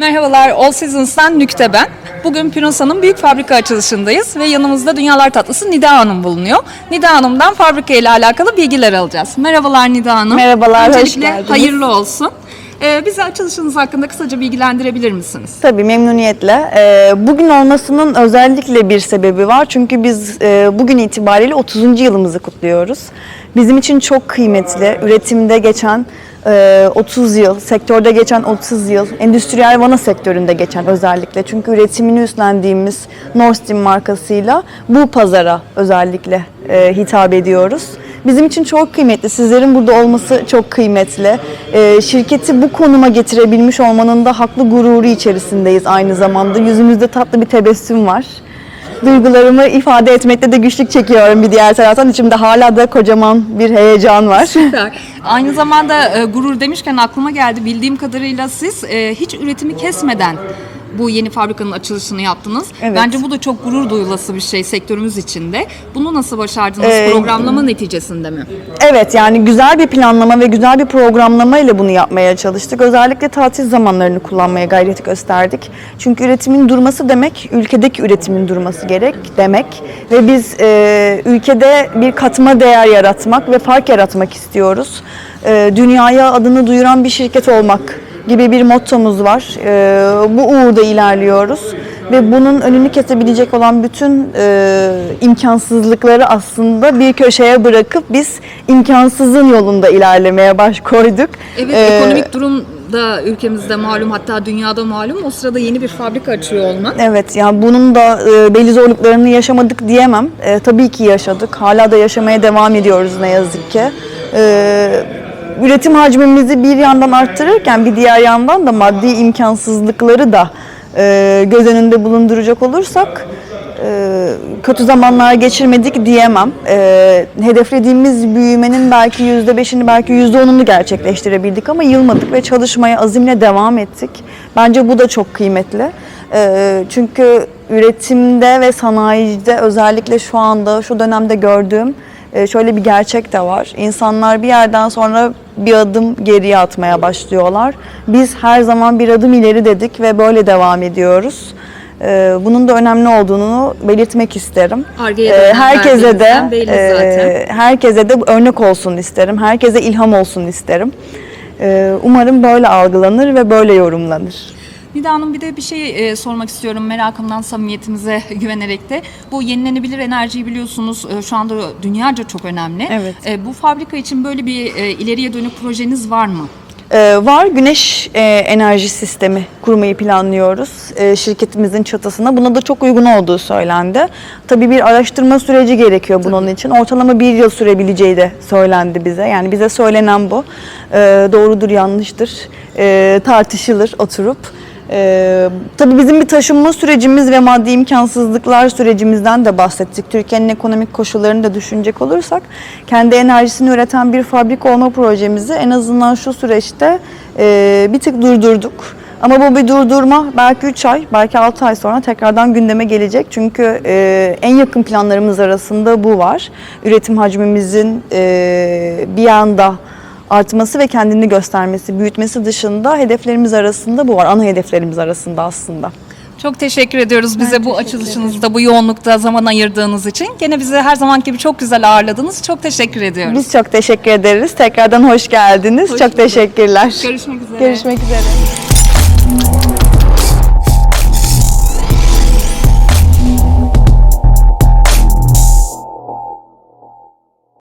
Merhabalar, All Seasons'tan Nükte ben. Bugün Pinossa'nın büyük fabrika açılışındayız ve yanımızda Dünyalar Tatlısı Nida Hanım bulunuyor. Nida Hanım'dan fabrika ile alakalı bilgiler alacağız. Merhabalar Nida Hanım. Merhabalar, hoş Öncelikle geldiniz. hayırlı olsun. Ee, bizi açılışınız hakkında kısaca bilgilendirebilir misiniz? Tabii memnuniyetle. Ee, bugün olmasının özellikle bir sebebi var. Çünkü biz e, bugün itibariyle 30. yılımızı kutluyoruz. Bizim için çok kıymetli, üretimde geçen e, 30 yıl, sektörde geçen 30 yıl, endüstriyel vana sektöründe geçen özellikle. Çünkü üretimini üstlendiğimiz Norsteam markasıyla bu pazara özellikle e, hitap ediyoruz. Bizim için çok kıymetli. Sizlerin burada olması çok kıymetli. Ee, şirketi bu konuma getirebilmiş olmanın da haklı gururu içerisindeyiz aynı zamanda. Yüzümüzde tatlı bir tebessüm var. Duygularımı ifade etmekte de güçlük çekiyorum bir diğer taraftan. İçimde hala da kocaman bir heyecan var. Süper. Aynı zamanda e, gurur demişken aklıma geldi. Bildiğim kadarıyla siz e, hiç üretimi kesmeden bu yeni fabrikanın açılışını yaptınız. Evet. Bence bu da çok gurur duyulası bir şey sektörümüz içinde. Bunu nasıl başardınız? Ee, Programlama neticesinde mi? Evet yani güzel bir planlama ve güzel bir programlama ile bunu yapmaya çalıştık. Özellikle tatil zamanlarını kullanmaya gayret gösterdik. Çünkü üretimin durması demek ülkedeki üretimin durması gerek demek ve biz e, ülkede bir katma değer yaratmak ve fark yaratmak istiyoruz. E, dünyaya adını duyuran bir şirket olmak gibi bir mottomuz var. E, bu uğurda ilerliyoruz ve bunun önünü kesebilecek olan bütün e, imkansızlıkları aslında bir köşeye bırakıp biz imkansızın yolunda ilerlemeye baş koyduk. Evet, Ee, ekonomik durum da ülkemizde malum hatta dünyada malum. O sırada yeni bir fabrika açıyor olmak. Evet yani bunun da e, belli zorluklarını yaşamadık diyemem. E, tabii ki yaşadık. Hala da yaşamaya devam ediyoruz ne yazık ki. E, üretim hacmimizi bir yandan arttırırken bir diğer yandan da maddi imkansızlıkları da e, göz önünde bulunduracak olursak e, kötü zamanlar geçirmedik diyemem. E, hedeflediğimiz büyümenin belki yüzde beşini belki yüzde onunu gerçekleştirebildik ama yılmadık ve çalışmaya azimle devam ettik. Bence bu da çok kıymetli. E, çünkü üretimde ve sanayide özellikle şu anda şu dönemde gördüğüm şöyle bir gerçek de var. İnsanlar bir yerden sonra bir adım geriye atmaya başlıyorlar. Biz her zaman bir adım ileri dedik ve böyle devam ediyoruz. E, Bunun da önemli olduğunu belirtmek isterim. E, herkese de e, herkese de örnek olsun isterim. Herkese ilham olsun isterim. E, Umarım böyle algılanır ve böyle yorumlanır. Nida Hanım bir de bir şey e, sormak istiyorum merakımdan samimiyetimize güvenerek de. Bu yenilenebilir enerjiyi biliyorsunuz e, şu anda dünyaca çok önemli. Evet. E, bu fabrika için böyle bir e, ileriye dönük projeniz var mı? Ee, var güneş e, enerji sistemi kurmayı planlıyoruz e, şirketimizin çatısına. Buna da çok uygun olduğu söylendi. Tabii bir araştırma süreci gerekiyor bunun için. Ortalama bir yıl sürebileceği de söylendi bize. Yani bize söylenen bu. Ee, doğrudur yanlıştır Ee, tartışılır oturup. Ee, tabii bizim bir taşınma sürecimiz ve maddi imkansızlıklar sürecimizden de bahsettik. Türkiye'nin ekonomik koşullarını da düşünecek olursak kendi enerjisini üreten bir fabrika olma projemizi en azından şu süreçte e, bir tık durdurduk. Ama bu bir durdurma belki 3 ay, belki 6 ay sonra tekrardan gündeme gelecek. Çünkü e, en yakın planlarımız arasında bu var. Üretim hacmimizin e, bir anda artması ve kendini göstermesi, büyütmesi dışında hedeflerimiz arasında bu var. Ana hedeflerimiz arasında aslında. Çok teşekkür ediyoruz bize bu açılışınızda, bu yoğunlukta zaman ayırdığınız için. Gene bizi her zamanki gibi çok güzel ağırladınız. Çok teşekkür ediyoruz. Biz çok teşekkür ederiz. Tekrardan hoş geldiniz. Hoş çok bulduk. teşekkürler. Görüşmek üzere. Görüşmek üzere.